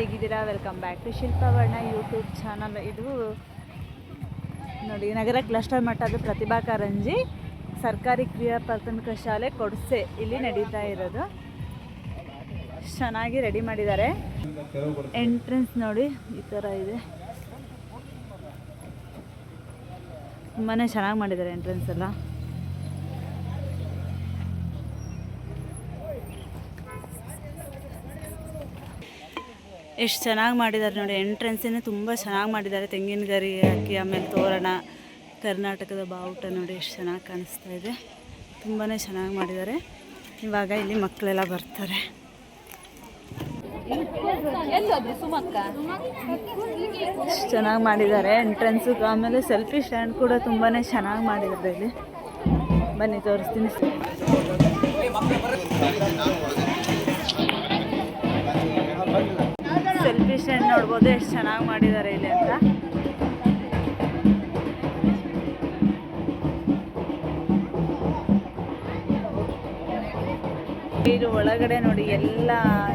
ಹೇಗಿದ್ದೀರಾ? Welcome back to Shilpavarna YouTube channel ಇದು ನೋಡಿ, ನಗರ ಕ್ಲಸ್ಟರ್ ಮಟ್ಟದ ಪ್ರತಿಭಾ ಕಾರಂಜಿ, ಸರ್ಕಾರಿ ಕ್ರಿಯಾ ಪ್ರಾಥಮಿಕ ಶಾಲೆ ಕೊಡಸೆ ಇಲ್ಲಿ ನಡೀತಾ ಇರೋದು. ಚೆನ್ನಾಗಿ ರೆಡಿ ಮಾಡಿದ್ದಾರೆ. ಎಂಟ್ರೆನ್ಸ್ ನೋಡಿ, ಈ ಥರ ಇದೆ. ತುಂಬಾ ಚೆನ್ನಾಗಿ ಮಾಡಿದ್ದಾರೆ ಎಂಟ್ರೆನ್ಸ್ ಎಲ್ಲ. ಎಷ್ಟು ಚೆನ್ನಾಗಿ ಮಾಡಿದ್ದಾರೆ ನೋಡಿ ಎಂಟ್ರೆನ್ಸೇ ತುಂಬ ಚೆನ್ನಾಗಿ ಮಾಡಿದ್ದಾರೆ ತೆಂಗಿನ ಗರಿ ಹಾಕಿ ಆಮೇಲೆ ತೋರಣ ಕರ್ನಾಟಕದ ಬಾವುಟ ನೋಡಿ ಎಷ್ಟು ಚೆನ್ನಾಗಿ ಕಾಣಿಸ್ತಾ ಇದೆ. ತುಂಬಾ ಚೆನ್ನಾಗಿ ಮಾಡಿದ್ದಾರೆ ಇವಾಗ ಇಲ್ಲಿ ಮಕ್ಕಳೆಲ್ಲ ಬರ್ತಾರೆ. ಎಷ್ಟು ಚೆನ್ನಾಗಿ ಮಾಡಿದ್ದಾರೆ ಎಂಟ್ರೆನ್ಸು ಆಮೇಲೆ ಸೆಲ್ಫಿ ಸ್ಟ್ಯಾಂಡ್ ಕೂಡ ತುಂಬಾ ಚೆನ್ನಾಗಿ ಮಾಡಿದ್ದಾರೆ ಇಲ್ಲಿ. ಬನ್ನಿ ತೋರಿಸ್ತೀನಿ. ಸ್ಟ್ಯಾಂಡ್ ನೋಡ್ಬೋದು ಎಷ್ಟು ಚೆನ್ನಾಗಿ ಮಾಡಿದ್ದಾರೆ ಇಲ್ಲಿ ಅಂತ. ಇದು ಒಳಗಡೆ ನೋಡಿ ಎಲ್ಲ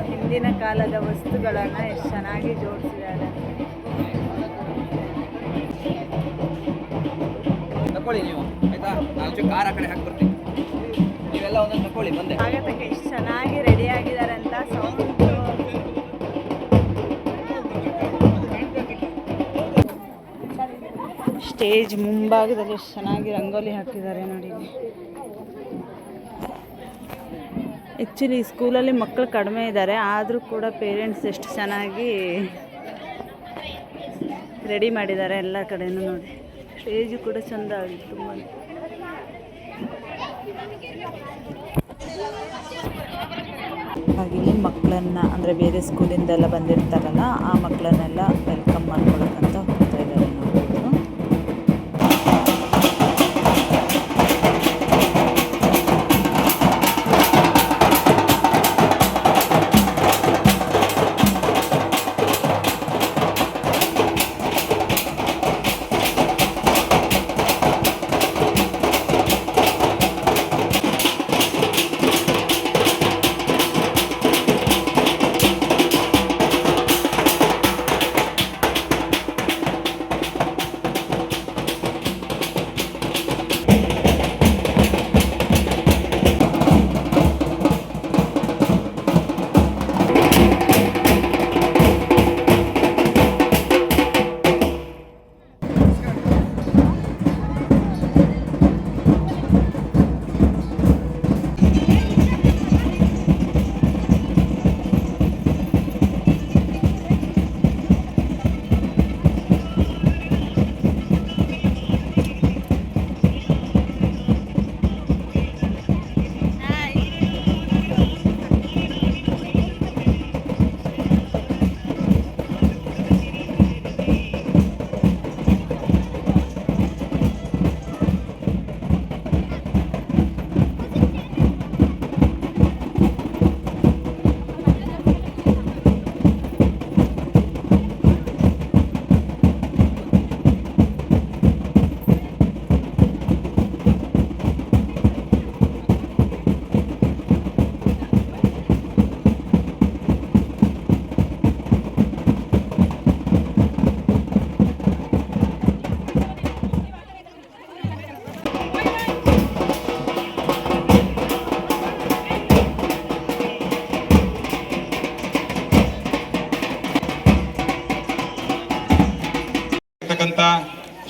ಹಿಂದಿನ ಕಾಲದ ವಸ್ತುಗಳನ್ನು ಎಷ್ಟು ಚೆನ್ನಾಗಿ ಜೋಡಿಸಿದ್ದಾರೆ. ತಕೊಳ್ಳಿ ನೀವು ಆಯ್ತಾ? ಒಂಚೂರು ಕಾರ್ ಆ ಕಡೆ ಹಾಕಿ ಬರ್ತೀನಿ ನೀವೆಲ್ಲ ಒಂದೊಂದು ತಕೊಳ್ಳಿ ಬಂದೆ. ಆಗತಕ್ಕ ಎಷ್ಟು ಚೆನ್ನಾಗಿ ಸ್ಟೇಜ್ ಮುಂಭಾಗದಲ್ಲಿ ಎಷ್ಟು ಚೆನ್ನಾಗಿ ರಂಗೋಲಿ ಹಾಕಿದ್ದಾರೆ ನೋಡಿ ಆ್ಯಕ್ಚುಲಿ ಸ್ಕೂಲಲ್ಲಿ ಮಕ್ಕಳು ಕಡಿಮೆ ಇದ್ದಾರೆ, ಆದರೂ ಕೂಡ ಪೇರೆಂಟ್ಸ್ ಎಷ್ಟು ಚೆನ್ನಾಗಿ ರೆಡಿ ಮಾಡಿದ್ದಾರೆ ಎಲ್ಲ ಕಡೆಯೂ ನೋಡಿ. ಸ್ಟೇಜು ಕೂಡ ಚೆಂದ ಆಗಿತ್ತು, ತುಂಬ. ಹಾಗೆ ಮಕ್ಕಳನ್ನ ಅಂದರೆ ಬೇರೆ ಸ್ಕೂಲಿಂದೆಲ್ಲ ಬಂದಿರ್ತಾರಲ್ಲ, ಆ ಮಕ್ಕಳನ್ನೆಲ್ಲ ವೆಲ್ಕಮ್ ಮಾಡ್ಕೊಳಕ್ಕಂತ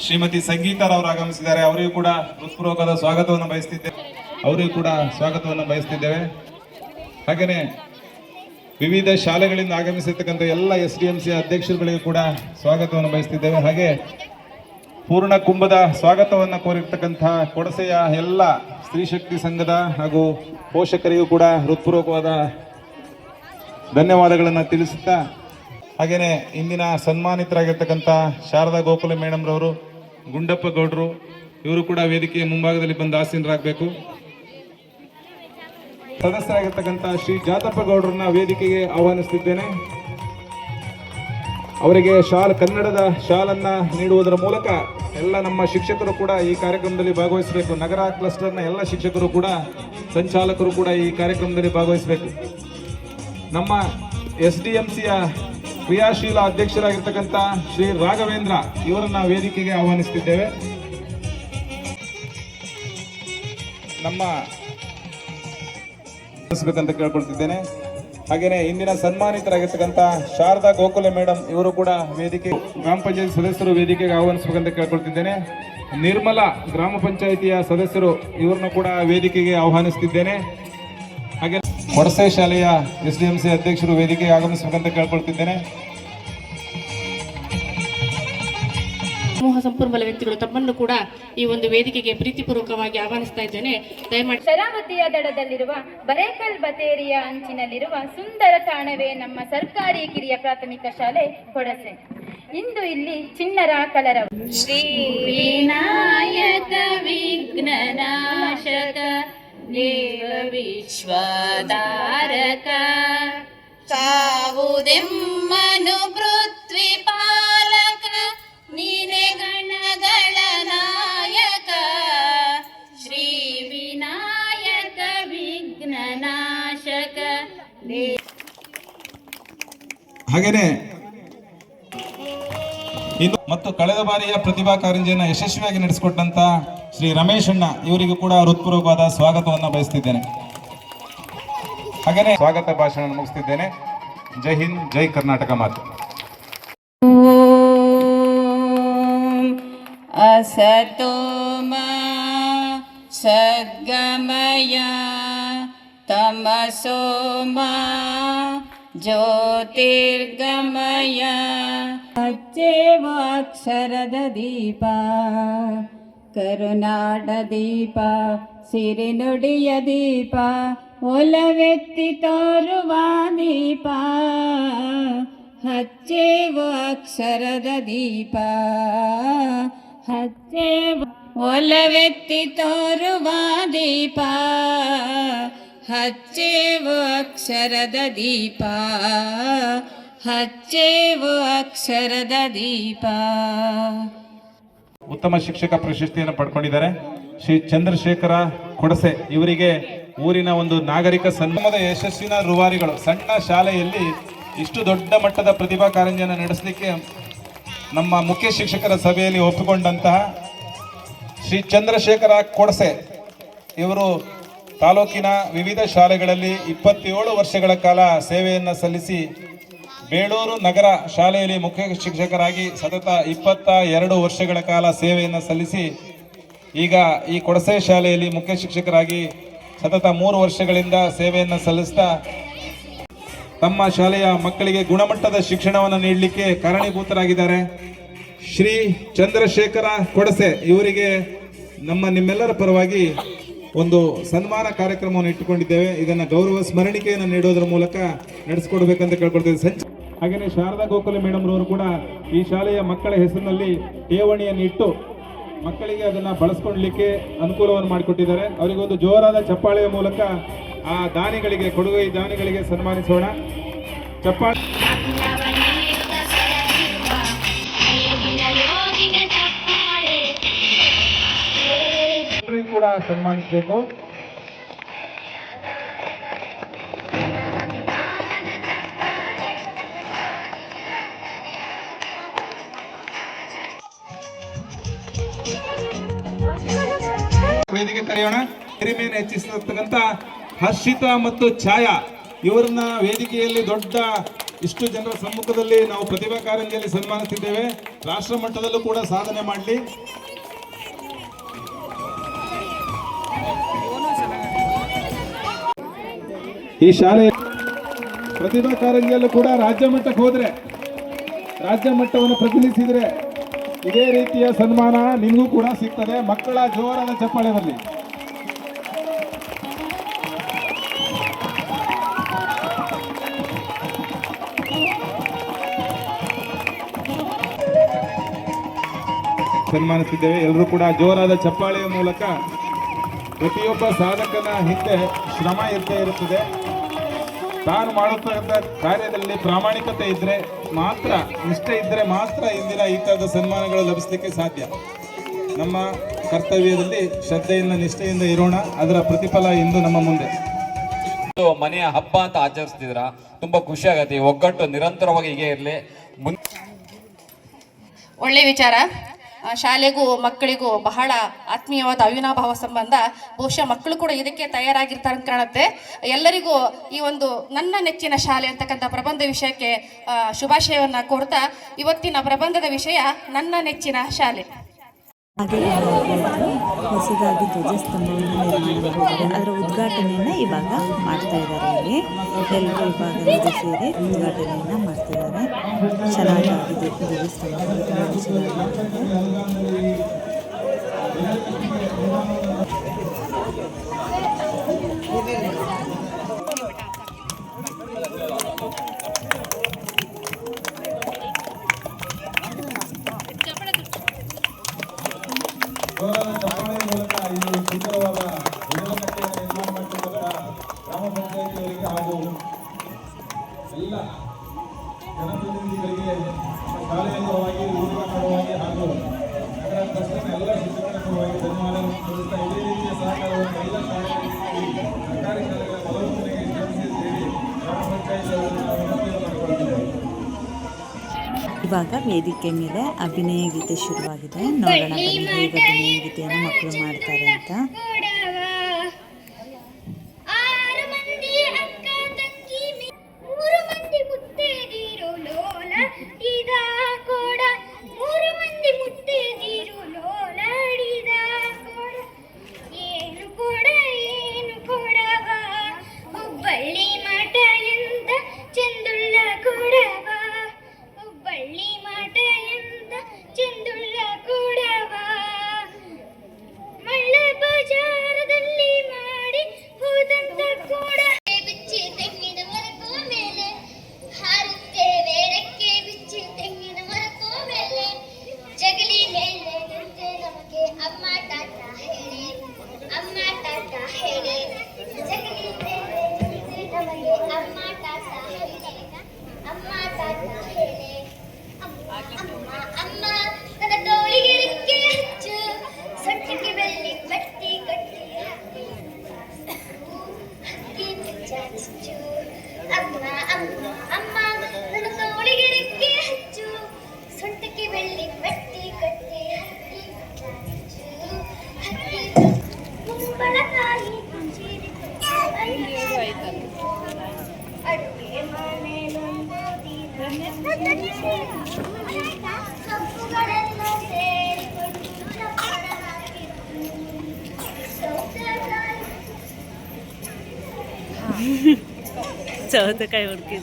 ಶ್ರೀಮತಿ ಸಂಗೀತರವರು ಆಗಮಿಸಿದ್ದಾರೆ. ಅವರಿಗೂ ಕೂಡ ಹೃತ್ಪೂರ್ವಕದ ಸ್ವಾಗತವನ್ನು ಬಯಸ್ತಿದ್ದೇವೆ ಅವರಿಗೂ ಕೂಡ ಸ್ವಾಗತವನ್ನು ಬಯಸ್ತಿದ್ದೇವೆ. ಹಾಗೆಯೇ ವಿವಿಧ ಶಾಲೆಗಳಿಂದ ಆಗಮಿಸಿರ್ತಕ್ಕಂಥ ಎಲ್ಲ ಎಸ್ ಡಿ ಎಂ ಸಿ ಅಧ್ಯಕ್ಷರುಗಳಿಗೂ ಕೂಡ ಸ್ವಾಗತವನ್ನು ಬಯಸ್ತಿದ್ದೇವೆ. ಹಾಗೆ ಪೂರ್ಣ ಕುಂಭದ ಸ್ವಾಗತವನ್ನು ಕೋರಿರ್ತಕ್ಕಂಥ ಕೊಡಸೆಯ ಎಲ್ಲ ಸ್ತ್ರೀ ಶಕ್ತಿ ಸಂಘದ ಹಾಗೂ ಪೋಷಕರಿಗೂ ಕೂಡ ಹೃತ್ಪೂರ್ವಕವಾದ ಧನ್ಯವಾದಗಳನ್ನು ತಿಳಿಸುತ್ತಾ ಹಾಗೆಯೇ ಇಂದಿನ ಸನ್ಮಾನಿತರಾಗಿರ್ತಕ್ಕಂಥ ಶಾರದಾ ಗೋಕುಲ ಮೇಡಮ್ ರವರು ಗುಂಡಪ್ಪ ಗೌಡ್ರು ಇವರು ಕೂಡ ವೇದಿಕೆಯ ಮುಂಭಾಗದಲ್ಲಿ ಬಂದು ಆಸೀನರಾಗಬೇಕು. ಸದಸ್ಯರಾಗಿರ್ತಕ್ಕಂಥ ಶ್ರೀ ಜಾತಪ್ಪ ಗೌಡ್ರನ್ನ ವೇದಿಕೆಗೆ ಆಹ್ವಾನಿಸುತ್ತಿದ್ದೇನೆ ಅವರಿಗೆ ಶಾಲ್, ಕನ್ನಡದ ಶಾಲನ್ನ ನೀಡುವುದರ ಮೂಲಕ ಎಲ್ಲ ನಮ್ಮ ಶಿಕ್ಷಕರು ಕೂಡ ಈ ಕಾರ್ಯಕ್ರಮದಲ್ಲಿ ಭಾಗವಹಿಸಬೇಕು. ನಗರ ಕ್ಲಸ್ಟರ್ನ ಎಲ್ಲ ಶಿಕ್ಷಕರು ಕೂಡ, ಸಂಚಾಲಕರು ಕೂಡ ಈ ಕಾರ್ಯಕ್ರಮದಲ್ಲಿ ಭಾಗವಹಿಸಬೇಕು. ನಮ್ಮ ಎಸ್ ಡಿ ಎಂ ಸಿಯ ಕ್ರಿಯಾಶೀಲ ಅಧ್ಯಕ್ಷರಾಗಿರ್ತಕ್ಕಂಥ ಶ್ರೀ ರಾಘವೇಂದ್ರ ಇವರನ್ನ ವೇದಿಕೆಗೆ ಆಹ್ವಾನಿಸುತ್ತಿದ್ದೇವೆ ನಮ್ಮ ಅಂತ ಕೇಳ್ಕೊಳ್ತಿದ್ದೇನೆ. ಹಾಗೇನೆ ಇಂದಿನ ಸನ್ಮಾನಿತರಾಗಿರ್ತಕ್ಕಂಥ ಶಾರದಾ ಗೋಕುಲೆ ಮೇಡಮ್ ಇವರು ಕೂಡ ವೇದಿಕೆ ಗ್ರಾಮ ಪಂಚಾಯತ್ ಸದಸ್ಯರು ವೇದಿಕೆಗೆ ಆಹ್ವಾನಿಸಬೇಕಂತ ಕೇಳ್ಕೊಳ್ತಿದ್ದೇನೆ. ನಿರ್ಮಲಾ ಗ್ರಾಮ ಪಂಚಾಯಿತಿಯ ಸದಸ್ಯರು ಇವರನ್ನು ಕೂಡ ವೇದಿಕೆಗೆ ಆಹ್ವಾನಿಸ್ತಿದ್ದೇನೆ. ಹಾಗೆ ಹೊರಸೆ ಶಾಲೆಯ ಎಸ್ ಡಿ ಎಂ ಸಿ ಅಧ್ಯಕ್ಷರು ವೇದಿಕೆ ಆಗಮಿಸಬೇಕಂತ ಕೇಳ್ಕೊಳ್ತಿದ್ದೇನೆ. ಸಮೂಹ ಸಂಪನ್ಮೂಲ ವ್ಯಕ್ತಿಗಳು ತಮ್ಮನ್ನು ಕೂಡ ಈ ಒಂದು ವೇದಿಕೆಗೆ ಪ್ರೀತಿಪೂರ್ವಕವಾಗಿ ಆಹ್ವಾನಿಸ್ತಾ ಇದ್ದೇನೆ. ದಯಮಾಡಿ ಶರಾವತಿಯ ದಡದಲ್ಲಿರುವ ಬರೇಕಲ್ ಬತೇರಿಯ ಅಂಚಿನಲ್ಲಿರುವ ಸುಂದರ ತಾಣವೇ ನಮ್ಮ ಸರ್ಕಾರಿ ಕಿರಿಯ ಪ್ರಾಥಮಿಕ ಶಾಲೆ ಕೊಡಸೆ. ಇಂದು ಇಲ್ಲಿ ಚಿನ್ನರ ಕಲರ ಶ್ರೀ ವಿನಾಯಕ ವಿಘ್ನನಾಶಕ ದೇವ ವಿಶ್ವಧಾರಕ ಕಾವುದೆಮ್ಮನು ಪೃಥ್ವಿ ಪಾಲಕ ನೀನೆ ಗಣಗಳ ನಾಯಕ ಶ್ರೀ ವಿನಾಯಕ ವಿಘ್ನನಾಶಕ. ಹಾಗೇನೆ ಇನ್ನು ಮತ್ತು ಕಳೆದ ಬಾರಿಯ ಪ್ರತಿಭಾ ಕಾರಂಜಿಯನ್ನು ಯಶಸ್ವಿಯಾಗಿ ನಡೆಸಿಕೊಟ್ಟಂತ ಶ್ರೀ ರಮೇಶ್ ಅಣ್ಣ ಇವರಿಗೂ ಕೂಡ ಹೃತ್ಪೂರ್ವಕವಾದ ಸ್ವಾಗತವನ್ನು ಬಯಸ್ತಿದ್ದೇನೆ ಹಾಗೇನೆ ಸ್ವಾಗತ ಭಾಷಣ ಮುಗಿಸ್ತಿದ್ದೇನೆ ಜೈ ಹಿಂದ್ ಜೈ ಕರ್ನಾಟಕ ಮಾತು असतो मा सद्गमय तमसो मा ज्योतिर्गमय ಅಕ್ಷರದ ದೀಪ ಕರುನಾಡ ದೀಪ ಸಿರಿನುಡಿಯ ದೀಪ ಒಲವೆತ್ತಿ ತೋರುವ ದೀಪ ಹಚ್ಚೇವು ಅಕ್ಷರದ ದೀಪ ಹಚ್ಚೇವು ಒಲವೆತ್ತಿ ತೋರುವ ದೀಪ ಹಚ್ಚೇವು ಅಕ್ಷರದ ದೀಪ ಹಚ್ಚೇವು ಅಕ್ಷರದ ದೀಪ. ಉತ್ತಮ ಶಿಕ್ಷಕ ಪ್ರಶಸ್ತಿಯನ್ನು ಪಡ್ಕೊಂಡಿದ್ದಾರೆ. ಶ್ರೀ ಚಂದ್ರಶೇಖರ ಕೊಡಸೆ ಇವರಿಗೆ ಊರಿನ ಒಂದು ನಾಗರಿಕ ಸನ್ಮಾನದ ಯಶಸ್ಸಿನ ರುವಾರಿಗಳು. ಸಣ್ಣ ಶಾಲೆಯಲ್ಲಿ ಇಷ್ಟು ದೊಡ್ಡ ಮಟ್ಟದ ಪ್ರತಿಭಾ ಕಾರಂಜಿಯನ್ನು ನಡೆಸಲಿಕ್ಕೆ ನಮ್ಮ ಮುಖ್ಯ ಶಿಕ್ಷಕರ ಸಭೆಯಲ್ಲಿ ಒಪ್ಪಿಕೊಂಡಂತಹ ಶ್ರೀ ಚಂದ್ರಶೇಖರ ಕೊಡಸೆ ಇವರು ತಾಲೂಕಿನ ವಿವಿಧ ಶಾಲೆಗಳಲ್ಲಿ ಇಪ್ಪತ್ತೇಳು ವರ್ಷಗಳ ಕಾಲ ಸೇವೆಯನ್ನು ಸಲ್ಲಿಸಿ ಬೇಳೂರು ನಗರ ಶಾಲೆಯಲ್ಲಿ ಮುಖ್ಯ ಶಿಕ್ಷಕರಾಗಿ ಸತತ ಇಪ್ಪತ್ತ ಎರಡು ವರ್ಷಗಳ ಕಾಲ ಸೇವೆಯನ್ನು ಸಲ್ಲಿಸಿ, ಈಗ ಈ ಕೊಡಸೆ ಶಾಲೆಯಲ್ಲಿ ಮುಖ್ಯ ಶಿಕ್ಷಕರಾಗಿ ಸತತ ಮೂರು ವರ್ಷಗಳಿಂದ ಸೇವೆಯನ್ನು ಸಲ್ಲಿಸ್ತಾ, ತಮ್ಮ ಶಾಲೆಯ ಮಕ್ಕಳಿಗೆ ಗುಣಮಟ್ಟದ ಶಿಕ್ಷಣವನ್ನು ನೀಡಲಿಕ್ಕೆ ಕಾರಣೀಭೂತರಾಗಿದ್ದಾರೆ. ಶ್ರೀ ಚಂದ್ರಶೇಖರ ಕೊಡಸೆ ಇವರಿಗೆ ನಮ್ಮ ನಿಮ್ಮೆಲ್ಲರ ಪರವಾಗಿ ಒಂದು ಸನ್ಮಾನ ಕಾರ್ಯಕ್ರಮವನ್ನು ಇಟ್ಟುಕೊಂಡಿದ್ದೇವೆ. ಇದನ್ನ ಗೌರವ ಸ್ಮರಣಿಕೆಯನ್ನು ನೀಡೋದ್ರ ಮೂಲಕ ನಡೆಸಿಕೊಡ್ಬೇಕಂತ ಕೇಳ್ಕೊಳ್ತೇವೆ ಸಂಚ ಹಾಗೆಯೇ ಶಾರದಾ ಗೋಕುಲ ಮೇಡಮ್ ರವರು ಕೂಡ ಈ ಶಾಲೆಯ ಮಕ್ಕಳ ಹೆಸರಿನಲ್ಲಿ ಠೇವಣಿಯನ್ನು ಇಟ್ಟು ಮಕ್ಕಳಿಗೆ ಅದನ್ನ ಬಳಸ್ಕೊಳ್ಲಿಕ್ಕೆ ಅನುಕೂಲವನ್ನು ಮಾಡಿಕೊಟ್ಟಿದ್ದಾರೆ. ಅವರಿಗೊಂದು ಜೋರಾದ ಚಪ್ಪಾಳೆಯ ಮೂಲಕ ಆ ದಾನಿಗಳಿಗೆ, ಕೊಡುಗೆ ದಾನಿಗಳಿಗೆ ಸನ್ಮಾನಿಸೋಣ. ಚಪ್ಪಾಳೆ ಕೂಡ ಸನ್ಮಾನಿಸಬೇಕು. ವೇದಿಕೆ ಕರೆಯೋಣ ಹಿರಿಮೆಯನ್ನು ಹೆಚ್ಚಿಸತಕ್ಕಂತ ಹರ್ಷಿತಾ ಮತ್ತು ಛಾಯಾ. ಇವರನ್ನ ವೇದಿಕೆಯಲ್ಲಿ ದೊಡ್ಡ ಇಷ್ಟು ಜನರ ಸಮ್ಮುಖದಲ್ಲಿ ನಾವು ಪ್ರತಿಭಾ ಕಾರಂಜಿಯಲ್ಲಿ ಸನ್ಮಾನಿಸಿದ್ದೇವೆ ರಾಷ್ಟ್ರ ಮಟ್ಟದಲ್ಲೂ ಕೂಡ ಸಾಧನೆ ಮಾಡಲಿ. ಈ ಶಾಲೆ ಪ್ರತಿಭಾ ಕಾರಂಜಿಯಲ್ಲೂ ಕೂಡ ರಾಜ್ಯ ಮಟ್ಟಕ್ಕೆ ಹೋದ್ರೆ, ರಾಜ್ಯ ಮಟ್ಟವನ್ನು ಪ್ರತಿನಿಧಿಸಿದ್ರೆ ಇದೇ ರೀತಿಯ ಸನ್ಮಾನ ನಿಮಗೂ ಕೂಡ ಸಿಗ್ತದೆ, ಮಕ್ಕಳ ಜೋರಾದ ಚಪ್ಪಾಳೆ ಬರಲಿ ಸನ್ಮಾನಿಸಿದ್ದೇವೆ ಎಲ್ಲರೂ ಕೂಡ ಜೋರಾದ ಚಪ್ಪಾಳೆಯ ಮೂಲಕ ಪ್ರತಿಯೊಬ್ಬ ಸಾಧಕನ ಹಿಂದೆ ಶ್ರಮ ಇರ್ತೇ ಇರುತ್ತದೆ. ತಾನು ಮಾಡುತ್ತಕ್ಕಂಥ ಕಾರ್ಯದಲ್ಲಿ ಪ್ರಾಮಾಣಿಕತೆ ಇದ್ರೆ ಮಾತ್ರ ನಿಷ್ಠೆ ಇದ್ದರೆ ಮಾತ್ರ ಇಂದಿನ ಈ ಥರದ ಸನ್ಮಾನಗಳು ಲಭಿಸಲಿಕ್ಕೆ ಸಾಧ್ಯ. ನಮ್ಮ ಕರ್ತವ್ಯದಲ್ಲಿ ಶ್ರದ್ಧೆಯಿಂದ ನಿಷ್ಠೆಯಿಂದ ಇರೋಣ. ಅದರ ಪ್ರತಿಫಲ ಇಂದು ನಮ್ಮ ಮುಂದೆ. ಇದು ಮನೆಯ ಹಬ್ಬ ಅಂತ ಆಚರಿಸ್ತಿದ್ರ ತುಂಬಾ ಖುಷಿ ಆಗತ್ತೆ. ಒಗ್ಗಟ್ಟು ನಿರಂತರವಾಗಿ ಹೀಗೆ ಇರಲಿ. ಒಳ್ಳೆ ವಿಚಾರ. ಶಾಲೆಗೂ ಮಕ್ಕಳಿಗೂ ಬಹಳ ಆತ್ಮೀಯವಾದ ಅವಿನಾಭಾವ ಸಂಬಂಧ. ಬಹುಶಃ ಮಕ್ಕಳು ಕೂಡ ಇದಕ್ಕೆ ತಯಾರಾಗಿರ್ತಾರೆ ಕಾಣುತ್ತೆ. ಎಲ್ಲರಿಗೂ ಈ ಒಂದು ನನ್ನ ನೆಚ್ಚಿನ ಶಾಲೆ ಅಂತಕ್ಕಂಥ ಪ್ರಬಂಧ ವಿಷಯಕ್ಕೆ ಶುಭಾಶಯವನ್ನು ಕೋರ್ತಾ ಇವತ್ತಿನ ಪ್ರಬಂಧದ ವಿಷಯ ನನ್ನ ನೆಚ್ಚಿನ ಶಾಲೆ. ಹೊಸದಾಗಿ ಧ್ವಜಸ್ತಂಭವನ್ನು ನಿರ್ಮಾಣ ಅದರ ಉದ್ಘಾಟನೆಯನ್ನು ಇವಾಗ ಮಾಡ್ತಾ ಇದ್ದಾರೆ ಇಲ್ಲಿ. ಎಲ್ಲರೂ ಇವಾಗ ಸೇರಿ ಉದ್ಘಾಟನೆಯನ್ನು ಮಾಡ್ತಿದ್ದಾರೆ. ಚೆನ್ನಾಗಾಗಿದೆ ಧ್ವಜಸ್ತಂಭ ತುಂಬ ಚೆನ್ನಾಗಿದೆ ಗೌರವ ಚಪ್ಪಾಳೆ ಮೂಲಕ ಈ ಸುಂದರವಾದ ಧ್ವಜಕಟ್ಟೆಯನ್ನು ನಿರ್ಮಾಣ ಮಾಡಿರ್ತಕ್ಕಂಥ ಗ್ರಾಮ ಪಂಚಾಯಿತಿಯವರಿಗೆ ಹಾಗೂ ಎಲ್ಲ ಜನಪ್ರತಿನಿಧಿಗಳಿಗೆ ಶಾಲೆಯ ಪರವಾಗಿ ಊರಿನ ಪರವಾಗಿ ಹಾಗೂ ನಗರ ಟ್ರಸ್ಟ್ನ ಎಲ್ಲ ಶಿಕ್ಷಕರ ಪರವಾಗಿ ಧನ್ಯವಾದಗಳನ್ನು ಕೊಡುತ್ತಾ ಇದೇ ರೀತಿಯ ಸಹಕಾರವನ್ನು ಎಲ್ಲ ಶಾಲೆಗಳಿಗೆ ಸರ್ಕಾರಿ ಶಾಲೆಗಳ ಬಲವರ್ಧನೆಗೆ ಶ್ರಮಿಸಿದ್ದೇವೆ ಗ್ರಾಮ ಪಂಚಾಯತ್ ಇವಾಗ ವೇದಿಕೆ ಮೇಲೆ ಅಭಿನಯ ಗೀತೆ ಶುರುವಾಗಿದೆ. ನೋಡೋಣ ಅಭಿನಯ ಗೀತೆಯನ್ನು ಮಕ್ಕಳು ಮಾಡ್ತಾರೆ ಅಂತ. होतं काय ओळखी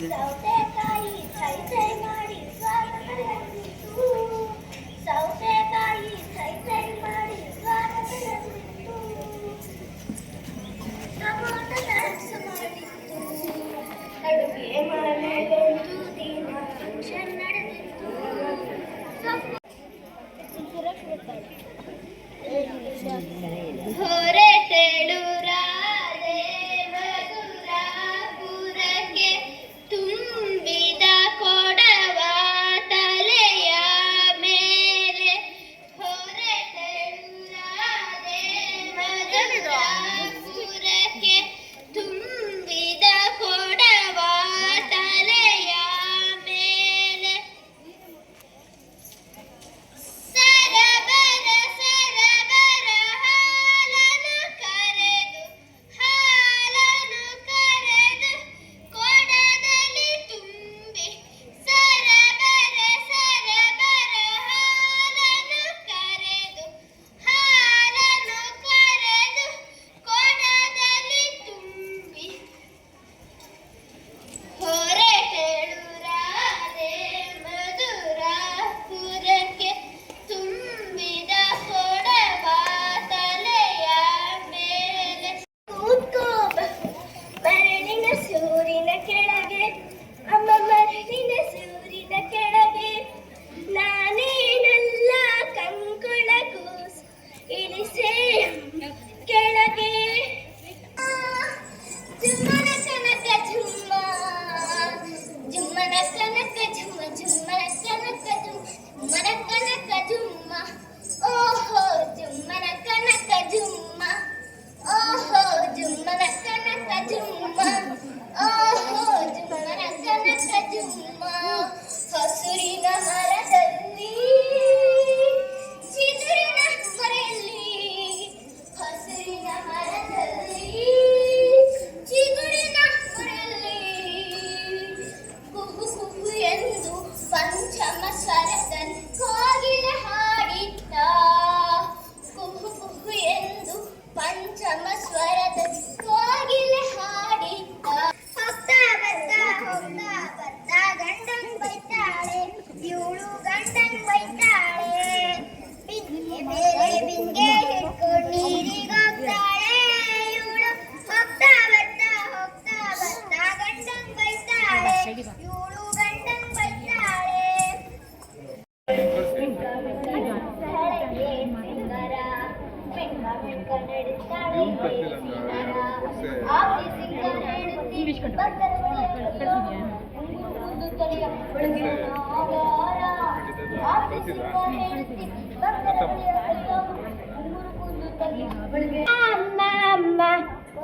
ಅಮ್ಮ ಅಮ್ಮ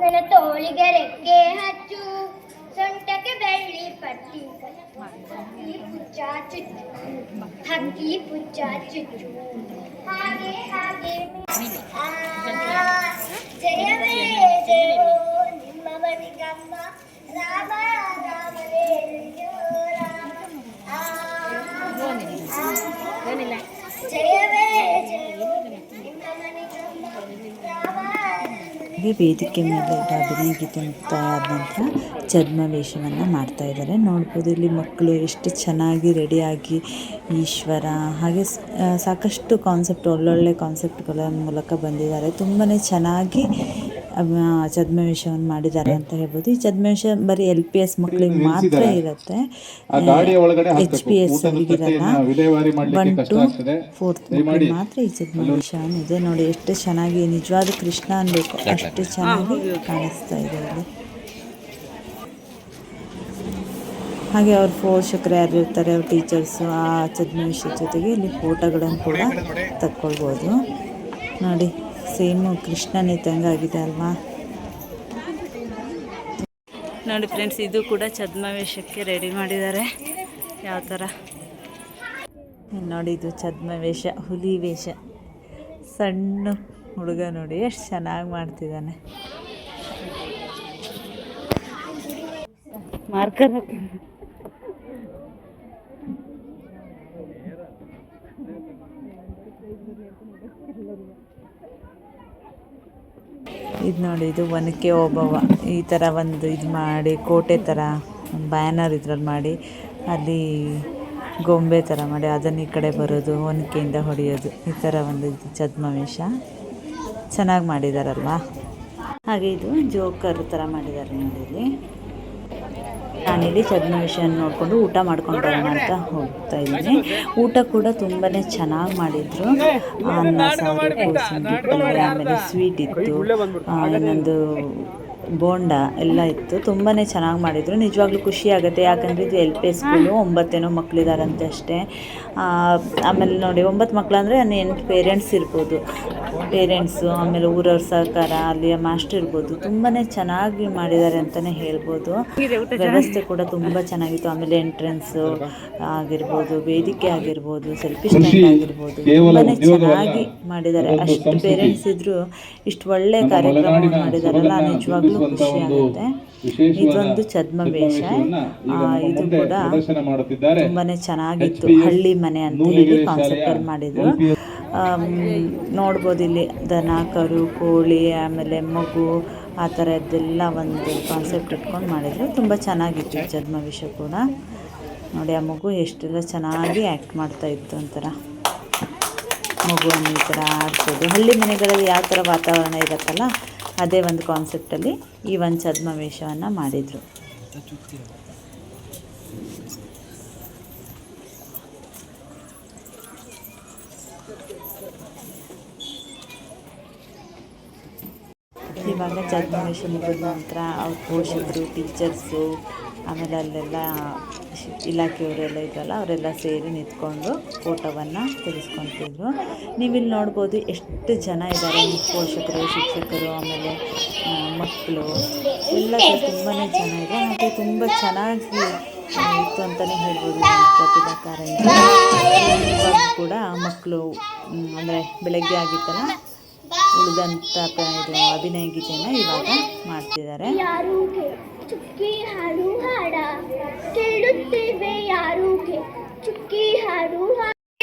ನನ್ನ ತೋಳಿಗೆ ರೆಕ್ಕೆ ಹಚ್ಚು ಸೊಂಟಕ್ಕೆ ಬೆಳ್ಳಿ ಪಟ್ಟಿ ಹಕ್ಕಿ ಪುಚ್ಚ ಚುಚ್ಚು ಹಕ್ಕಿ ಪುಚ್ಚ ಚುಚ್ಚು ಹಾಗೆ ಹಾಗೆ ಹಾಗೆ ವೇದಿಕೆ ಮೇಲೆ ಡಾಬಿನ ಗೀತೆ ಛದ್ಮವೇಷವನ್ನು ಮಾಡ್ತಾ ಇದ್ದಾರೆ. ನೋಡ್ಬೋದು ಇಲ್ಲಿ ಮಕ್ಕಳು ಎಷ್ಟು ಚೆನ್ನಾಗಿ ರೆಡಿಯಾಗಿ ಈಶ್ವರ ಹಾಗೆ ಸಾಕಷ್ಟು ಕಾನ್ಸೆಪ್ಟ್ ಒಳ್ಳೊಳ್ಳೆ ಕಾನ್ಸೆಪ್ಟ್ಗಳ ಮೂಲಕ ಬಂದಿದ್ದಾರೆ. ತುಂಬಾ ಚೆನ್ನಾಗಿ ಛದ್ಮವೇಷವನ್ನು ಮಾಡಿದ್ದಾರೆ ಅಂತ ಹೇಳ್ಬೋದು. ಈ ಛದ್ಮವೇಷ ಬರೀ ಎಲ್ ಪಿ ಎಸ್ ಮಕ್ಕಳಿಗೆ ಮಾತ್ರ ಇರುತ್ತೆ. ಆ ಗಾಡಿಯ ಒಳಗಡೆ ಎಚ್ ಪಿ ಎಸ್ ಇರಲ್ಲ ಒನ್ ಕಷ್ಟ ಟು ಆಗ್ತದೆ. ಫೋರ್ತ್ ದಯಮಾಡಿ ಮಾತ್ರ ಈ ಛದ್ಮವೇಷವನ್ನು ಇದೆ. ನೋಡಿ ಎಷ್ಟು ಚೆನ್ನಾಗಿ ನಿಜವಾದ ಕೃಷ್ಣ ಅನ್ಬೇಕು. ಅಷ್ಟು ಚೆನ್ನಾಗಿ ಕಾಣಿಸ್ತಾ ಇದೆ ಇಲ್ಲಿ. ಹಾಗೆ ಅವ್ರ ಪೋಷಕರು ಯಾರು ಇರ್ತಾರೆ ಅವ್ರ ಟೀಚರ್ಸು ಆ ಛದ್ಮವೇಷದ ಜೊತೆಗೆ ಇಲ್ಲಿ ಫೋಟೋಗಳನ್ನು ಕೂಡ ತಕ್ಕೊಳ್ಬೋದು. ನೋಡಿ. ಸೇಮು ಕೃಷ್ಣನೇ ಇದ್ದಂಗಾಗಿದೆ ಅಲ್ವಾ? ನೋಡಿ ಫ್ರೆಂಡ್ಸ್ ಇದು ಕೂಡ ಛದ್ಮವೇಷಕ್ಕೆ ರೆಡಿ ಮಾಡಿದ್ದಾರೆ. ಯಾವ ಥರ ನೋಡಿ ಇದು ಛದ್ಮವೇಷ ಹುಲಿ ವೇಷ. ಸಣ್ಣ ಹುಡುಗ ನೋಡಿ ಎಷ್ಟು ಚೆನ್ನಾಗಿ ಮಾಡ್ತಿದ್ದಾನೆ. ಮಾರ್ಕರ್ ಇದು ನೋಡಿ, ಇದು ಒನಕೆ ಓಬವ್ವ ಈ ಥರ ಒಂದು ಇದು ಮಾಡಿ, ಕೋಟೆ ಥರ ಬ್ಯಾನರ್ ಇದ್ರಲ್ಲಿ ಮಾಡಿ, ಅಲ್ಲಿ ಗೊಂಬೆ ಥರ ಮಾಡಿ, ಅದನ್ನು ಈ ಕಡೆ ಬರೋದು ಒನಕೆಯಿಂದ ಹೊಡೆಯೋದು. ಈ ಥರ ಒಂದು ಇದು ಛದ್ಮವೇಷ. ಚೆನ್ನಾಗಿ ಮಾಡಿದಾರಲ್ವಾ? ಹಾಗೆ ಇದು ಜೋಕರ್ ಥರ ಮಾಡಿದ್ದಾರೆ ನೋಡಿ ನಾನಿಲ್ಲಿ ಛದ್ಮವೇಷ ನೋಡಿಕೊಂಡು ಊಟ ಮಾಡ್ಕೊಂಡು ಅಂತ ಹೋಗ್ತಾ ಇದ್ದೀನಿ. ಊಟ ಕೂಡ ತುಂಬಾ ಚೆನ್ನಾಗಿ ಮಾಡಿದ್ರು. ಅನ್ನ, ಸಾರು ಆಮೇಲೆ ಸ್ವೀಟ್ ಇತ್ತು. ಇನ್ನೊಂದು ಬೋಂಡ ಎಲ್ಲ ಇತ್ತು. ತುಂಬಾ ಚೆನ್ನಾಗಿ ಮಾಡಿದರು. ನಿಜವಾಗ್ಲೂ ಖುಷಿ ಆಗುತ್ತೆ. ಯಾಕಂದರೆ ಇದು ಎಲ್ ಪಿ ಸ್ಕೂಲು. ಒಂಬತ್ತೇನೋ ಮಕ್ಕಳಿದಾರಂತೆ ಅಷ್ಟೇ. ಆಮೇಲೆ ನೋಡಿ ಒಂಬತ್ತು ಮಕ್ಕಳಂದರೆ ಎಂಟು ಪೇರೆಂಟ್ಸ್ ಇರ್ಬೋದು. ಪೇರೆಂಟ್ಸು ಆಮೇಲೆ ಊರವ್ರ ಸಹಕಾರ ಅಲ್ಲಿಯ ಮಾಸ್ಟರ್ ಇರ್ಬೋದು. ತುಂಬಾ ಚೆನ್ನಾಗಿ ಮಾಡಿದ್ದಾರೆ ಅಂತಲೇ ಹೇಳ್ಬೋದು. ವ್ಯವಸ್ಥೆ ಕೂಡ ತುಂಬ ಚೆನ್ನಾಗಿತ್ತು. ಆಮೇಲೆ ಎಂಟ್ರೆನ್ಸು ಆಗಿರ್ಬೋದು ವೇದಿಕೆ ಆಗಿರ್ಬೋದು ಸೆಲ್ಫಿ ಸ್ಟ್ಯಾಂಡ್ ಆಗಿರ್ಬೋದು. ತುಂಬಾ ಚೆನ್ನಾಗಿ ಮಾಡಿದ್ದಾರೆ. ಅಷ್ಟು ಪೇರೆಂಟ್ಸ್ ಇದ್ದರೂ ಇಷ್ಟು ಒಳ್ಳೆ ಕಾರ್ಯಕ್ರಮ ಮಾಡಿದಾರಲ್ಲ. ನಿಜವಾಗ್ಲೂ ಖುಷಿ ಆಗುತ್ತೆ. ಇದೊಂದು ಛದ್ಮವೇಷ. ಆ, ಇದು ಕೂಡ ತುಂಬಾನೇ ಚೆನ್ನಾಗಿತ್ತು. ಹಳ್ಳಿ ಮನೆ ಅಂತ ಹೇಳಿ ಕಾನ್ಸೆಪ್ಟಲ್ಲಿ ಮಾಡಿದ್ರು. ನೋಡ್ಬೋದು ಇಲ್ಲಿ ದನ ಕರು ಕೋಳಿ ಆಮೇಲೆ ಮಗು ಆ ಥರದ್ದೆಲ್ಲ ಒಂದು ಕಾನ್ಸೆಪ್ಟ್ ಇಟ್ಕೊಂಡು ಮಾಡಿದ್ರು. ತುಂಬ ಚೆನ್ನಾಗಿತ್ತು ಚದ್ಮ ಕೂಡ. ನೋಡಿ ಆ ಮಗು ಎಷ್ಟೆಲ್ಲ ಚೆನ್ನಾಗಿ ಆ್ಯಕ್ಟ್ ಮಾಡ್ತಾ ಇತ್ತು ಒಂಥರ. ಮಗುವನ್ನು ಈ ಥರ ಆಡಿಸೋದು. ಹಳ್ಳಿ ಮನೆಗಳಲ್ಲಿ ಯಾವ ಥರ ವಾತಾವರಣ ಇರುತ್ತಲ್ಲ ಅದೇ ಒಂದು ಕಾನ್ಸೆಪ್ಟಲ್ಲಿ ಈ ಒಂದು ಛದ್ಮವೇಷವನ್ನು ಮಾಡಿದರು. ಇವಾಗ ಛದ್ಮವೇಷ ಮುಗಿದ ನಂತರ ಅವ್ರ ಪೋಷಕರು ಟೀಚರ್ಸು ಆಮೇಲೆ ಅಲ್ಲೆಲ್ಲ ಇಲಾಖೆಯವರೆಲ್ಲ ಇದ್ರಲ್ಲ ಅವರೆಲ್ಲ ಸೇರಿ ನಿಂತ್ಕೊಂಡು ಫೋಟೋವನ್ನು ತೆಗೆಸ್ಕೊತಿದ್ರು. ನೀವಿಲ್ಲಿ ನೋಡ್ಬೋದು ಎಷ್ಟು ಜನ ಇದ್ದಾರೆ, ಪೋಷಕರು, ಶಿಕ್ಷಕರು, ಆಮೇಲೆ ಮಕ್ಕಳು. ಎಲ್ಲ ತುಂಬಾ ಜನ ಇದೆ. ತುಂಬ ಚೆನ್ನಾಗಿ ಇತ್ತು ಅಂತಲೇ ಹೇಳ್ಬೋದು ಪ್ರತಿಭಾ ಕಾರಂಜಿ. ಕೂಡ ಮಕ್ಕಳು ಅಂದರೆ ಬೆಳಗ್ಗೆ ಆಗಿತ್ತಲ್ಲ ಉಳಿದಂಥ ಇದು ಅಭಿನಯ ಗೀತೆನ ಇವಾಗ ಮಾಡ್ತಿದ್ದಾರೆ. ಚುಕ್ಕಿ ಹಾಡು ಹಾಡ, ಕೇಳುತ್ತೇವೆ ಯಾರುಗೆ ಚುಕ್ಕಿ ಹಾಡು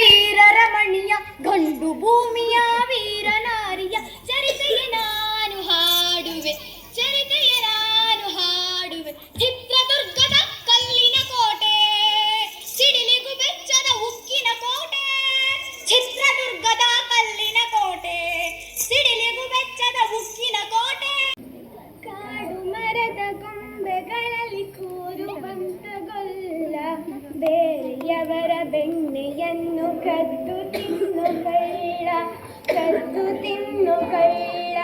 ವೀರ ರಮಣಿಯ, ಗಂಡು ಭೂಮಿಯ ವೀರ ನಾರಿಯ ಚರಿತೆಯ ನಾನು ಹಾಡುವೆ ಚರಿತೆಯ ನಾನು ಹಾಡುವೆ. ಕೋರು ಬಂತಗೊಲ್ಲ ಬೇರೆಯವರ ಬೆಣ್ಣೆಯನ್ನು ಕದ್ದು ತಿನ್ನು ಕಳ್ಳ ಕದ್ದು ತಿನ್ನು ಕಳ್ಳ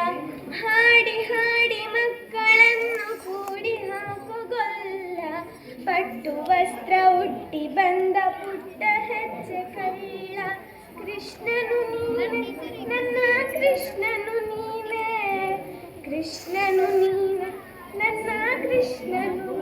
ಹಾಡಿ ಹಾಡಿ ಮಕ್ಕಳನ್ನು ಕೂಡಿ ಹಾಕುಗೊಲ್ಲ, ಪಟ್ಟು ವಸ್ತ್ರ ಹುಟ್ಟಿ ಬಂದ ಪುಟ್ಟ ಹೆಜ್ಜೆ ಕಳ್ಳ ಕೃಷ್ಣನು ನೀನೆ, ನನ್ನ ಕೃಷ್ಣನು ನೀನೇ, ಕೃಷ್ಣನು ನೀನೆ, ನನ್ನ ಕೃಷ್ಣನು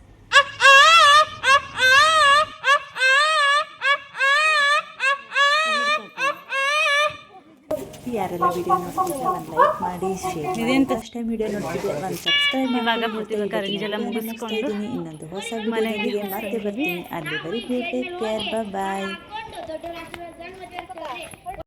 ಯಾರೆಲ್ಲ ವಿಡಿಯೋ ನೋಡ್ತಿದ್ರೆ ಒಂದು ಲೈಕ್ ಮಾಡಿ ಶೇರ್ ಇದೇನು ಫಸ್ಟ್ ಟೈಮ್ ವಿಡಿಯೋ ನೋಡ್ತಿದ್ರೆ ಒಂದು ಸಬ್ಸ್ಕ್ರೈಬ್ ಇವಾಗ ಎಲ್ಲ ಮುಗಿಸ್ಕೊಂಡು ಇನ್ನೊಂದು ಹೊಸ ವಿಡಿಯೋದೊಂದಿಗೆ ಮತ್ತೆ ಬರ್ತೀನಿ. ಅಲ್ಲಿ ಬರೀ ಟೇಕ್ ಕೇರ್ ಬಾಯ್